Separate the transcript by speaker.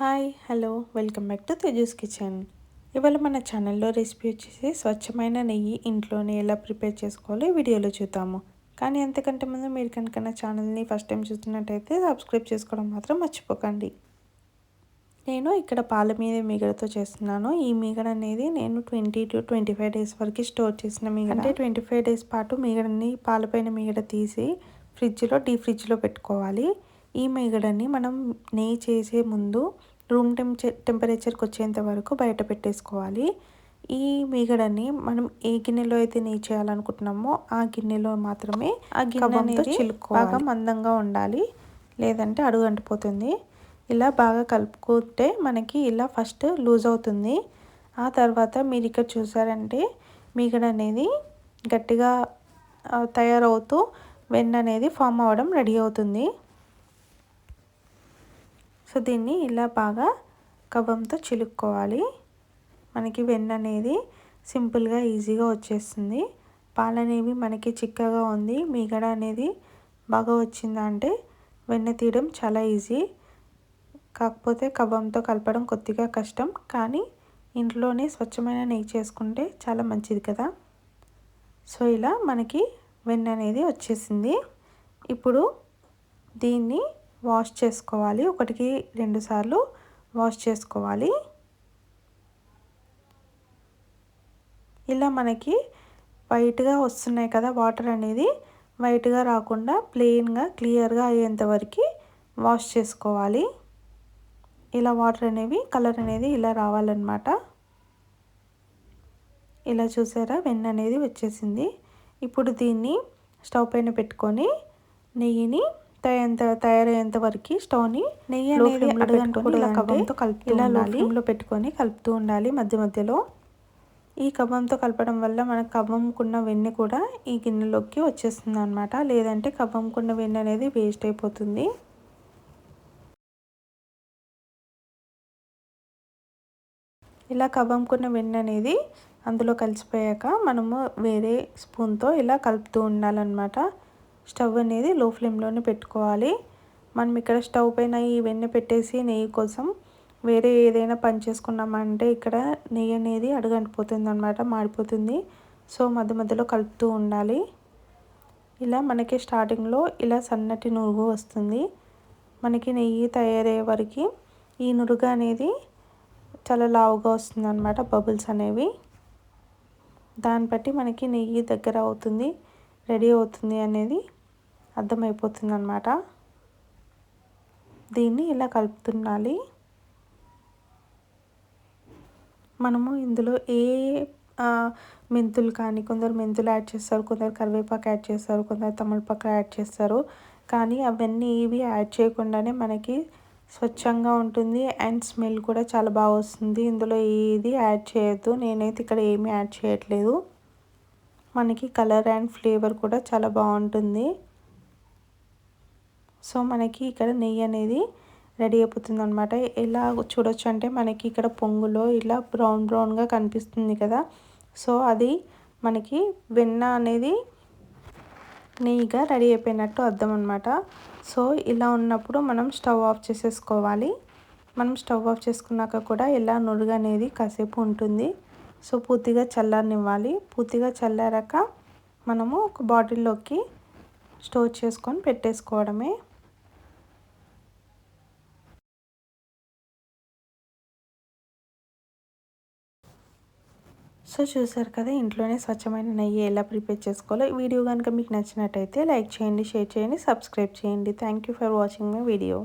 Speaker 1: Hi hello welcome back to Tejas kitchen. ఇవాళ మన ఛానల్లో రెసిపీ వచ్చేసి స్వచ్ఛమైన నెయ్యి ఇంట్లోనే ఎలా ప్రిపేర్ చేసుకోవాలో ఈ వీడియోలో చూద్దాము. కానీ అంతకంటే ముందు మీరు కనుక నా ఛానల్ని ఫస్ట్ టైం చూస్తున్నట్టయితే సబ్స్క్రైబ్ చేసుకోవడం మాత్రం మర్చిపోకండి. నేను ఇక్కడ పాల మీద మీగడతో చేస్తున్నాను. ఈ మీగడ అనేది నేను twenty two twenty five days వరకు స్టోర్ చేసిన మీగడ. అంటే ట్వంటీ ఫైవ్ డేస్ పాటు మీగడని పాలపైన మీగడ తీసి ఫ్రిడ్జ్లో డీ ఫ్రిడ్జ్లో పెట్టుకోవాలి. ఈ మీగడని మనం నెయ్యి చేసే ముందు రూమ్ టెంప టెంపరేచర్కి వచ్చేంత వరకు బయట పెట్టేసుకోవాలి. ఈ మీగడని మనం ఏ గిన్నెలో అయితే నెయ్యి చేయాలనుకుంటున్నామో ఆ గిన్నెలో మాత్రమే ఆ గిన్నెతో చిలుకు బాగా మందంగా ఉండాలి. లేదంటే అడుగు అంటిపోతుంది. ఇలా బాగా కలుపుకుంటే మనకి ఇలా ఫస్ట్ లూజ్ అవుతుంది. ఆ తర్వాత మీరు ఇక్కడ చూసారంటే మీగడ అనేది గట్టిగా తయారవుతూ వెన్న అనేది ఫామ్ అవ్వడం రెడీ అవుతుంది. సో దీన్ని ఇలా బాగా కవ్వంతో చిలుక్కోవాలి. మనకి వెన్న అనేది సింపుల్గా ఈజీగా వచ్చేస్తుంది. పాలు అనేవి మనకి చిక్కగా ఉంది. మీగడ అనేది బాగా వచ్చిందంటే వెన్న తీయడం చాలా ఈజీ. కాకపోతే కవ్వంతో కలపడం కొద్దిగా కష్టం. కానీ ఇంట్లోనే స్వచ్ఛమైన నెయ్యి చేసుకుంటే చాలా మంచిది కదా. సో ఇలా మనకి వెన్న అనేది వచ్చేసింది. ఇప్పుడు దీన్ని వాష్ చేసుకోవాలి. ఒకటికి రెండు సార్లు వాష్ చేసుకోవాలి. ఇలా మనకి వైట్గా వస్తున్నాయి కదా వాటర్ అనేది. వైట్గా రాకుండా ప్లెయిన్గా క్లియర్గా అయ్యేంతవరకు వాష్ చేసుకోవాలి. ఇలా వాటర్ అనేవి కలర్ అనేది ఇలా రావాలన్నమాట. ఇలా చూసారా? వెన్న అనేది వచ్చేసింది. ఇప్పుడు దీన్ని స్టవ్ పైన పెట్టుకొని నెయ్యిని తయంత తయారయ్యేంత వరకు స్టవ్ని నెయ్యి అనేది ఇలా కవ్వంతో కలుపుతూ ఉండాలి లో పెట్టుకొని కలుపుతూ ఉండాలి మధ్య మధ్యలో ఈ కవ్వంతో కలపడం వల్ల మన కవ్వంకున్న వెన్నె కూడా ఈ గిన్నెలోకి వచ్చేస్తుంది అనమాట లేదంటే కవ్వంకున్న వెన్నె అనేది వేస్ట్ అయిపోతుంది ఇలా కవ్వంకున్న వెన్నె అనేది అందులో కలిసిపోయాక మనము వేరే స్పూన్తో ఇలా కలుపుతూ ఉండాలన్నమాట స్టవ్ అనేది లో ఫ్లేమ్లోనే పెట్టుకోవాలి. మనం ఇక్కడ స్టవ్ పైన ఈ పెట్టేసి నెయ్యి కోసం వేరే ఏదైనా పని చేసుకున్నామంటే ఇక్కడ నెయ్యి అనేది అడుగంటిపోతుంది అనమాట మాడిపోతుంది. సో మధ్య మధ్యలో కలుపుతూ ఉండాలి. ఇలా మనకి స్టార్టింగ్లో ఇలా సన్నటి నురుగు వస్తుంది. మనకి నెయ్యి తయారయ్యే వరకు ఈ నురుగు అనేది చాలా లావుగా వస్తుంది అనమాట బబుల్స్ అనేవి. దాన్ని బట్టి మనకి నెయ్యి దగ్గర అవుతుంది రెడీ అవుతుంది అనేది అర్థమైపోతుంది అనమాట దీన్ని ఇలా కలుపుతుండాలి మనము ఇందులో ఏ మెంతులు కానీ కొందరు మెంతులు యాడ్ చేస్తారు కొందరు కరివేపాకు యాడ్ చేస్తారు కొందరు తమలపాకు యాడ్ చేస్తారు. కానీ అవన్నీ ఇవి యాడ్ చేయకుండానే మనకి స్వచ్ఛంగా ఉంటుంది అండ్ స్మెల్ కూడా చాలా బాగా వస్తుంది. ఇందులో ఏది యాడ్ చేయొద్దు. నేనైతే ఇక్కడ ఏమీ యాడ్ చేయట్లేదు. మనకి కలర్ అండ్ ఫ్లేవర్ కూడా చాలా బాగుంటుంది. సో మనకి ఇక్కడ నెయ్యి అనేది రెడీ అయిపోతుంది అనమాట ఎలా చూడొచ్చు అంటే మనకి ఇక్కడ పొంగులో ఇలా బ్రౌన్ బ్రౌన్గా కనిపిస్తుంది కదా. సో అది మనకి వెన్న అనేది నెయ్యిగా రెడీ అయిపోయినట్టు అర్థం అనమాట సో ఇలా ఉన్నప్పుడు మనం స్టవ్ ఆఫ్ చేసేసుకోవాలి. మనం స్టవ్ ఆఫ్ చేసుకున్నాక కూడా ఇలా నురుగు అనేది కాసేపు ఉంటుంది. సో పూర్తిగా చల్లారనివ్వాలి. పూర్తిగా చల్లారాక మనము ఒక బాటిల్లోకి స్టోర్ చేసుకొని పెట్టేసుకోవడమే. సో చూసారు కదా ఇంట్లోనే స్వచ్ఛమైన నెయ్యి ఎలా ప్రిపేర్ చేసుకోవాలో. వీడియో కనుక మీకు నచ్చినట్టయితే లైక్ చేయండి షేర్ చేయండి సబ్స్క్రైబ్ చేయండి. Thank you for watching my video